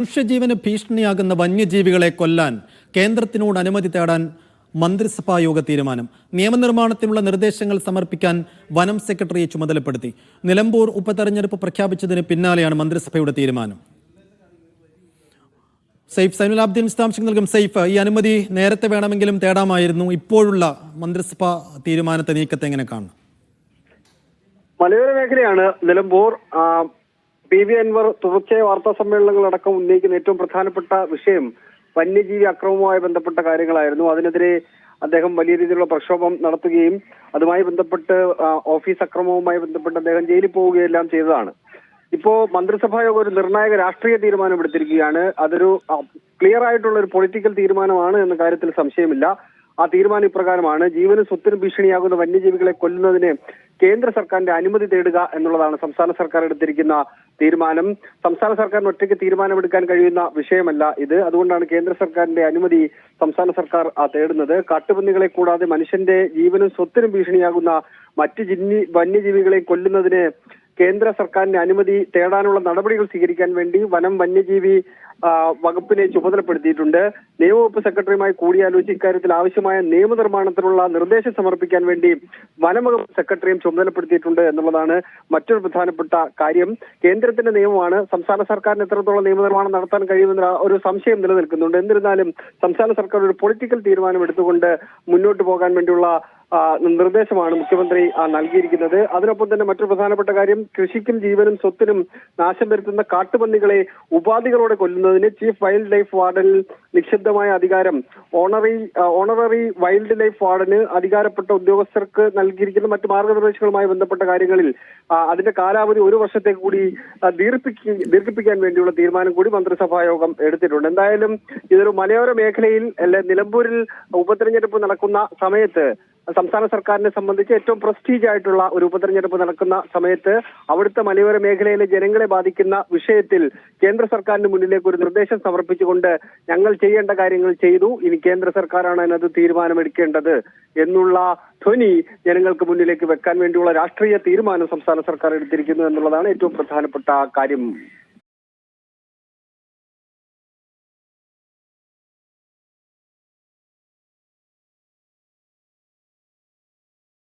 മനുഷ്യജീവന് ഭീഷണിയാകുന്ന വന്യജീവികളെ കൊല്ലാൻ കേന്ദ്രത്തിനോട് അനുമതി തേടാൻ മന്ത്രിസഭാ യോഗ തീരുമാനം. നിയമനിർമ്മാണത്തിനുള്ള നിർദ്ദേശങ്ങൾ സമർപ്പിക്കാൻ വനം സെക്രട്ടറിയെ ചുമതലപ്പെടുത്തി. നിലമ്പൂർ ഉപതെരഞ്ഞെടുപ്പ് പ്രഖ്യാപിച്ചതിന് പിന്നാലെയാണ് മന്ത്രിസഭയുടെ തീരുമാനം. സൈഫ് സൈനുലാബ്ദീൻ വിശദാംശങ്ങൾ നൽകും സൈഫ് ഈ അനുമതി നേരത്തെ വേണമെങ്കിലും തേടാമായിരുന്നു. ഇപ്പോഴുള്ള മന്ത്രിസഭാ തീരുമാനത്തെ നീക്കത്തെ എങ്ങനെ കാണും? മലയോര മേഖലയാണ് നിലമ്പൂർ പി വി അൻവർ തുടർച്ചയായ വാർത്താ സമ്മേളനങ്ങളടക്കം ഉന്നയിക്കുന്ന ഏറ്റവും പ്രധാനപ്പെട്ട വിഷയം വന്യജീവി അക്രമവുമായി ബന്ധപ്പെട്ട കാര്യങ്ങളായിരുന്നു. അതിനെതിരെ അദ്ദേഹം വലിയ രീതിയിലുള്ള പ്രക്ഷോഭം നടത്തുകയും അതുമായി ബന്ധപ്പെട്ട് ഓഫീസ് അക്രമവുമായി ബന്ധപ്പെട്ട് അദ്ദേഹം ജയിലിൽ പോവുകയെല്ലാം ചെയ്തതാണ്. ഇപ്പോ മന്ത്രിസഭാ യോഗം ഒരു നിർണായക രാഷ്ട്രീയ തീരുമാനം എടുത്തിരിക്കുകയാണ് അതൊരു ക്ലിയർ ആയിട്ടുള്ള ഒരു പൊളിറ്റിക്കൽ തീരുമാനമാണ് എന്ന കാര്യത്തിൽ സംശയമില്ല. ആ തീരുമാനം ഇപ്രകാരമാണ്. ജീവനും സ്വത്തിനും ഭീഷണിയാകുന്ന വന്യജീവികളെ കൊല്ലുന്നതിന് കേന്ദ്ര സർക്കാരിന്റെ അനുമതി തേടുക എന്നുള്ളതാണ് സംസ്ഥാന സർക്കാർ എടുത്തിരിക്കുന്ന തീരുമാനം. സംസ്ഥാന സർക്കാരിന് ഒറ്റയ്ക്ക് തീരുമാനമെടുക്കാൻ കഴിയുന്ന വിഷയമല്ല ഇത്. അതുകൊണ്ടാണ് കേന്ദ്ര സർക്കാരിന്റെ അനുമതി സംസ്ഥാന സർക്കാർ തേടുന്നത്. കാട്ടുപന്നികളെ കൂടാതെ മനുഷ്യന്റെ ജീവനും സ്വത്തിനും ഭീഷണിയാകുന്ന മറ്റ് ജിന്നി വന്യജീവികളെ കൊല്ലുന്നതിന് കേന്ദ്ര സർക്കാരിന്റെ അനുമതി തേടാനുള്ള നടപടികൾ സ്വീകരിക്കാൻ വേണ്ടി വനം വന്യജീവി വകുപ്പിനെ ചുമതലപ്പെടുത്തിയിട്ടുണ്ട്. നിയമവകുപ്പ് സെക്രട്ടറിയുമായി കൂടിയാലോചിച്ച് ഇക്കാര്യത്തിൽ ആവശ്യമായ നിയമനിർമ്മാണത്തിനുള്ള നിർദ്ദേശം സമർപ്പിക്കാൻ വേണ്ടി വനംവകുപ്പ് സെക്രട്ടറിയും ചുമതലപ്പെടുത്തിയിട്ടുണ്ട് എന്നുള്ളതാണ് മറ്റൊരു പ്രധാനപ്പെട്ട കാര്യം. കേന്ദ്രത്തിന്റെ നിയമമാണ്. സംസ്ഥാന സർക്കാരിന് എത്രത്തോളം നിയമനിർമ്മാണം നടത്താൻ കഴിയുമെന്ന ഒരു സംശയം നിലനിൽക്കുന്നുണ്ട്. എന്നിരുന്നാലും സംസ്ഥാന സർക്കാർ ഒരു പൊളിറ്റിക്കൽ തീരുമാനം എടുത്തുകൊണ്ട് മുന്നോട്ട് പോകാൻ വേണ്ടിയുള്ള നിർദ്ദേശമാണ് മുഖ്യമന്ത്രി നൽകിയിരിക്കുന്നത്. അതിനൊപ്പം തന്നെ മറ്റൊരു പ്രധാനപ്പെട്ട കാര്യം കൃഷിക്കും ജീവനും സ്വത്തിനും നാശം വരുത്തുന്ന കാട്ടുപന്നികളെ ഉപാധികളോടെ കൊല്ലുന്നതിന് ചീഫ് വൈൽഡ് ലൈഫ് വാർഡനിൽ നിക്ഷിപ്തമായ അധികാരം. ഓണറി ഓണററി വൈൽഡ് ലൈഫ് വാർഡന് അധികാരപ്പെട്ട ഉദ്യോഗസ്ഥർക്ക് നൽകിയിരിക്കുന്ന മറ്റ് മാർഗനിർദ്ദേശങ്ങളുമായി ബന്ധപ്പെട്ട കാര്യങ്ങളിൽ അതിന്റെ കാലാവധി ഒരു വർഷത്തേക്ക് കൂടി ദീർഘിപ്പിക്കാൻ വേണ്ടിയുള്ള തീരുമാനം കൂടി മന്ത്രിസഭാ യോഗം എടുത്തിട്ടുണ്ട്. എന്തായാലും ഇതൊരു മലയോര മേഖലയിൽ അല്ലെ നിലമ്പൂരിൽ ഉപതെരഞ്ഞെടുപ്പ് നടക്കുന്ന സമയത്ത് സംസ്ഥാന സർക്കാരിനെ സംബന്ധിച്ച് ഏറ്റവും പ്രസ്റ്റീജ് ആയിട്ടുള്ള ഒരു ഉപതെരഞ്ഞെടുപ്പ് നടക്കുന്ന സമയത്ത് അവിടുത്തെ മലയോര മേഖലയിലെ ജനങ്ങളെ ബാധിക്കുന്ന വിഷയത്തിൽ കേന്ദ്ര സർക്കാരിന് മുന്നിലേക്ക് ഒരു നിർദ്ദേശം സമർപ്പിച്ചുകൊണ്ട് ഞങ്ങൾ ചെയ്യേണ്ട കാര്യങ്ങൾ ചെയ്തു. ഇനി കേന്ദ്ര സർക്കാരാണ് അതിനകത്ത് തീരുമാനമെടുക്കേണ്ടത് എന്നുള്ള ധ്വനി ജനങ്ങൾക്ക് മുന്നിലേക്ക് വെക്കാൻ വേണ്ടിയുള്ള രാഷ്ട്രീയ തീരുമാനം സംസ്ഥാന സർക്കാർ എടുത്തിരിക്കുന്നു എന്നുള്ളതാണ് ഏറ്റവും പ്രധാനപ്പെട്ട കാര്യം.